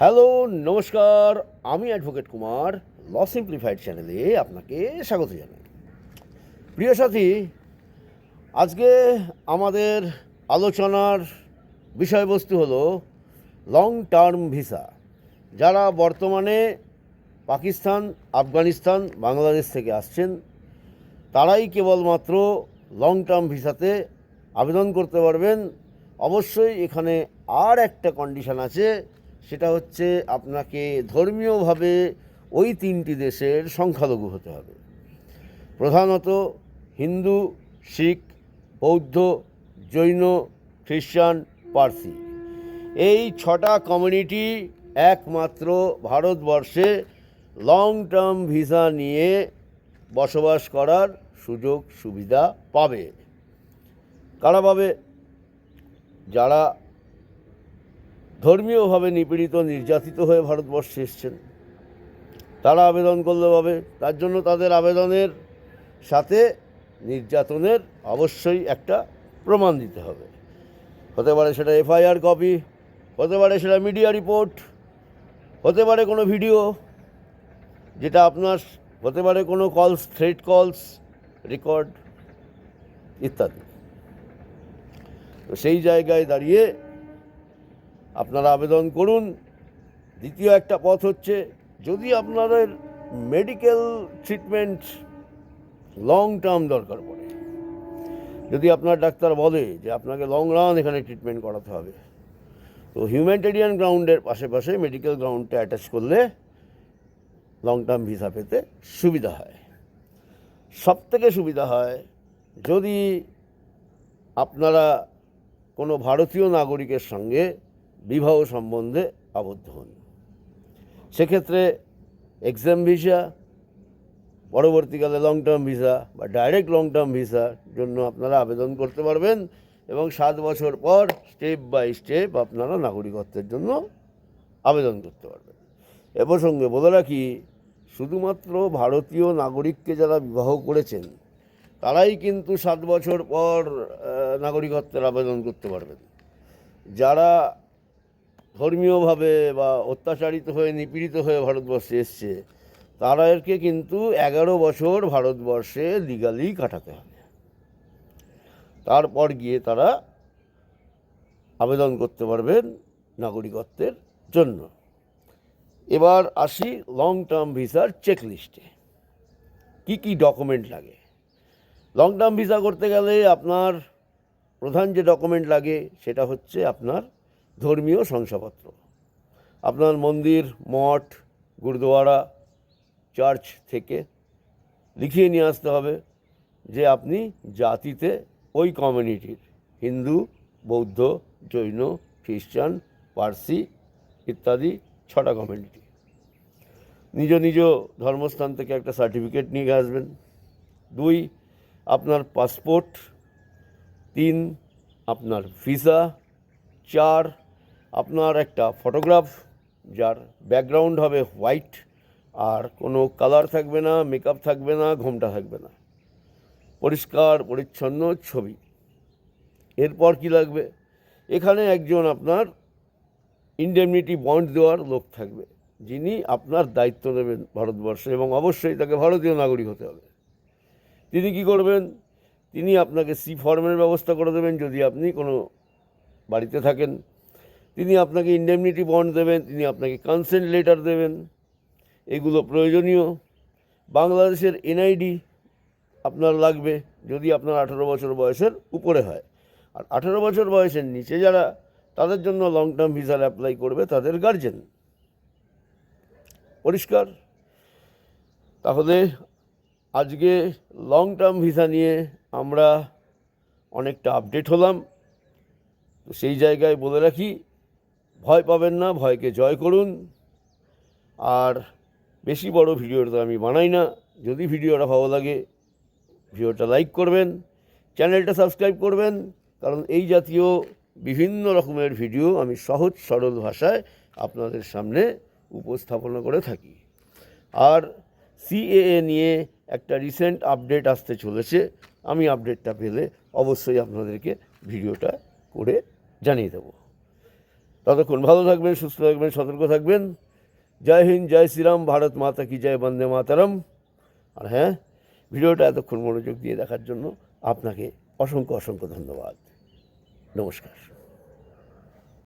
Hello, নমস্কার। আমি advocate Kumar, ল simplified চ্যানেলে আপনাকে স্বাগত জানাই। প্রিয় সাথী, আজকে আমাদের আলোচনার বিষয়বস্তু হলো লং টার্ম ভিসা যারা বর্তমানে পাকিস্তান, আফগানিস্তান, বাংলাদেশ থেকে আসছেন, তারাই কেবলমাত্র লং টার্ম ভিসাতে আবেদন করতে পারবেন। অবশ্যই এখানে আর একটা কন্ডিশন আছে সেটা হচ্ছে আপনাকে ধর্মীয়ভাবে ওই তিনটি দেশের সংখ্যালঘু হতে হবে। প্রধানত হিন্দু, শিখ, বৌদ্ধ, জৈন, খ্রিস্টান, পার্সি। এই ছটা কমিউনিটি একমাত্র ভারতবর্ষে লং টার্ম ভিসা নিয়ে বসবাস করার সুযোগ সুবিধা পাবে। কারা পাবে? যারা ধর্মীয়ভাবে নিপীড়িত, নির্যাতিত হয়ে ভারতবর্ষে এসছেন। তারা আবেদন করলে পাবে তার জন্য তাদের আবেদনের সাথে নির্যাতনের অবশ্যই একটা প্রমাণ দিতে হবে। হতে পারে সেটা এফআইআর কপি, হতে পারে সেটা মিডিয়া রিপোর্ট, হতে পারে কোনো ভিডিও যেটা আপনার, হতে পারে কোনো কলস থ্রেড কলস রেকর্ড ইত্যাদি। তো সেই জায়গায় দাঁড়িয়ে আপনারা আবেদন করুন। দ্বিতীয় একটা পথ হচ্ছে, যদি আপনাদের মেডিকেল ট্রিটমেন্ট লং টার্ম দরকার পড়ে, যদি আপনার ডাক্তার বলে যে আপনাকে লং রান এখানে ট্রিটমেন্ট করাতে হবে, তো হিউম্যানিটেরিয়ান গ্রাউন্ডের পাশে মেডিকেল গ্রাউন্ডটা অ্যাটাচ করলে লং টার্ম ভিসা পেতে সুবিধা হয়। সব থেকে সুবিধা হয়, যদি আপনারা কোনো ভারতীয় নাগরিকের সঙ্গে বিবাহ সম্বন্ধে আবদ্ধ হন। সেক্ষেত্রে এক্সাম ভিসা পরবর্তীকালে লং টার্ম ভিসা বা ডাইরেক্ট লং টার্ম ভিসার জন্য আপনারা আবেদন করতে পারবেন এবং সাত বছর পর স্টেপ বাই স্টেপ আপনারা নাগরিকত্বের জন্য আবেদন করতে পারবেন। এ প্রসঙ্গে বলে রাখি, শুধুমাত্র ভারতীয় নাগরিককে যারা বিবাহ করেছেন, তারাই কিন্তু সাত বছর পর নাগরিকত্বের আবেদন করতে পারবেন। যারা ধর্মীয়ভাবে বা অত্যাচারিত হয়ে, নিপীড়িত হয়ে ভারতবর্ষে এসছে, তাদেরকে কিন্তু এগারো বছর ভারতবর্ষে লিগালি কাটাতে হবে। তারপর গিয়ে তারা আবেদন করতে পারবেন নাগরিকত্বের জন্য। এবার আসি লং টার্ম ভিসার চেকলিস্টে কি কি ডকুমেন্ট লাগে? লং টার্ম ভিসা করতে গেলে আপনার প্রধান যে ডকুমেন্ট লাগে, সেটা হচ্ছে আপনার ধর্মীয় শংসাপত্র। আপনার মন্দির, মঠ, গুরুদুয়ারা, চার্চ থেকে লিখিয়ে নিয়ে আসতে হবে যে আপনি জাতিতে ওই কমিউনিটির হিন্দু, বৌদ্ধ, জৈন, খ্রিস্টান, পার্সি ইত্যাদি ছটা কমিউনিটি। নিজ নিজ ধর্মস্থান থেকে একটা সার্টিফিকেট নিয়ে আসবেন। দুই, আপনার পাসপোর্ট। তিন, আপনার ভিসা। চার আপনার একটা ফটোগ্রাফ, যার ব্যাকগ্রাউন্ড হবে হোয়াইট আর কোনো কালার থাকবে না মেকআপ থাকবে না, ঘোমটা থাকবে না। পরিষ্কার, পরিচ্ছন্ন ছবি। এরপর কি লাগবে? এখানে একজন আপনার ইন্ডেমনিটি বন্ড দেওয়ার লোক থাকবে, যিনি আপনার দায়িত্ব নেবেন ভারতবর্ষে এবং অবশ্যই তাকে ভারতীয় নাগরিক হতে হবে। তিনি কি করবেন? তিনি আপনাকে সি ফর্মের ব্যবস্থা করে দেবেন। যদি আপনি কোনো বাড়িতে থাকেন তিনি আপনাকে ইন্ডেমনিটি বন্ড দেবেন, তিনি আপনাকে কনসেন্ট লেটার দেবেন। এগুলো প্রয়োজনীয়। বাংলাদেশের এনআইডি আপনার লাগবে যদি আপনার আঠেরো বছর বয়সের উপরে হয়। আর আঠেরো বছর বয়সের নিচে যারা, তাদের জন্য লং টার্ম ভিসার অ্যাপ্লাই করবে তাদের গার্জেন পরিষ্কার? তাহলে আজকে লং টার্ম ভিসা নিয়ে আমরা অনেকটা আপডেট হলাম। সেই জায়গায় বলে রাখি ভয় পাবেন না, ভয়কে জয় করুন। আর বেশি বড় ভিডিওটা আমি বানাই না। যদি ভিডিওটা ভালো লাগে, ভিডিওটা লাইক করবেন, চ্যানেলটা সাবস্ক্রাইব করবেন, কারণ এই জাতীয় বিভিন্ন রকমের ভিডিও আমি সহজ, সরল ভাষায় আপনাদের সামনে উপস্থাপনা করে থাকি। আর সিএএ নিয়ে একটা রিসেন্ট আপডেট আসতে চলেছে। আমি আপডেটটা পেলে অবশ্যই আপনাদেরকে ভিডিওটা করে জানিয়ে দেবো। ততক্ষণ ভালো থাকবেন, সুস্থ থাকবেন, সতর্ক থাকবেন। জয় হিন্দ, জয় শ্রীরাম, ভারত মাতা কি জয়, বন্দে মাতারম। আর হ্যাঁ ভিডিওটা এতক্ষণ মনোযোগ দিয়ে দেখার জন্য আপনাকে অসংখ্য অসংখ্য ধন্যবাদ। নমস্কার।